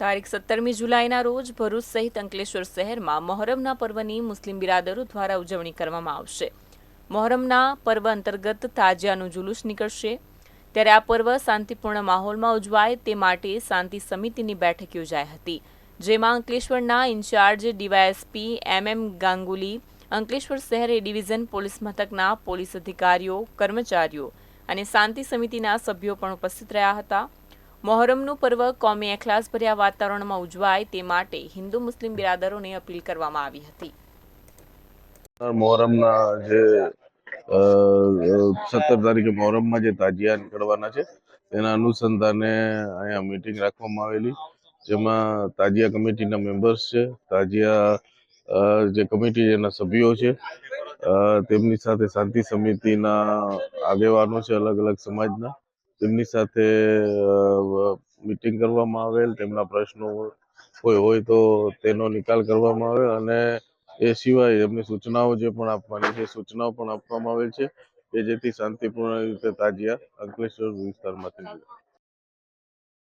તારીખ સત્તરમી જુલાઈના રોજ ભરૂચ સહિત અંકલેશ્વર શહેરમાં મોહરમના પર્વની મુસ્લિમ બિરાદરો દ્વારા ઉજવણી કરવામાં આવશે. મોહરમના પર્વ અંતર્ગત તાજિયાનું જુલુસ નીકળશે. ત્યારે આ પર્વ શાંતિપૂર્ણ માહોલમાં ઉજવાય તે માટે શાંતિ સમિતિની બેઠક યોજાઈ હતી, જેમાં અંકલેશ્વરના incharge DYSP M M Ganguly, Ankleshwar શહેર એ ડિવિઝન પોલીસ મથકના પોલીસ અધિકારીઓ, કર્મચારીઓ અને શાંતિ સમિતિના સભ્યો પણ ઉપસ્થિત રહ્યા હતા. મોહરમનું પર્વ કોમી એખલાસભર્યા વાતાવરણમાં ઉજવાય તે માટે હિન્દુ મુસ્લિમ બિરાદરોને અપીલ કરવામાં આવી હતી. મહોરમના જે સત્તર તારીખે મોહરમમાં જે તાજિયા નીકળવાના છે, તેના અનુસંધાને અહીંયા મીટિંગ રાખવામાં આવેલી. જેમાં તાજિયા કમિટીના મેમ્બર્સ છે, તાજિયા જે કમિટી એના સભ્યો છે તેમની સાથે શાંતિ સમિતિના આગેવાનો છે અલગ અલગ સમાજના. તેમની સાથે મીટિંગ કરવામાં આવેલ, તેમના પ્રશ્નો કોઈ હોય તો તેનો નિકાલ કરવામાં આવે અને એ સિવાય એમની સૂચનાઓ જે પણ આપવાની છે, સૂચનાઓ પણ આપવામાં આવેલ છે, કે જેથી શાંતિપૂર્ણ રીતે તાજિયા અંકલેશ્વર વિસ્તારમાંથી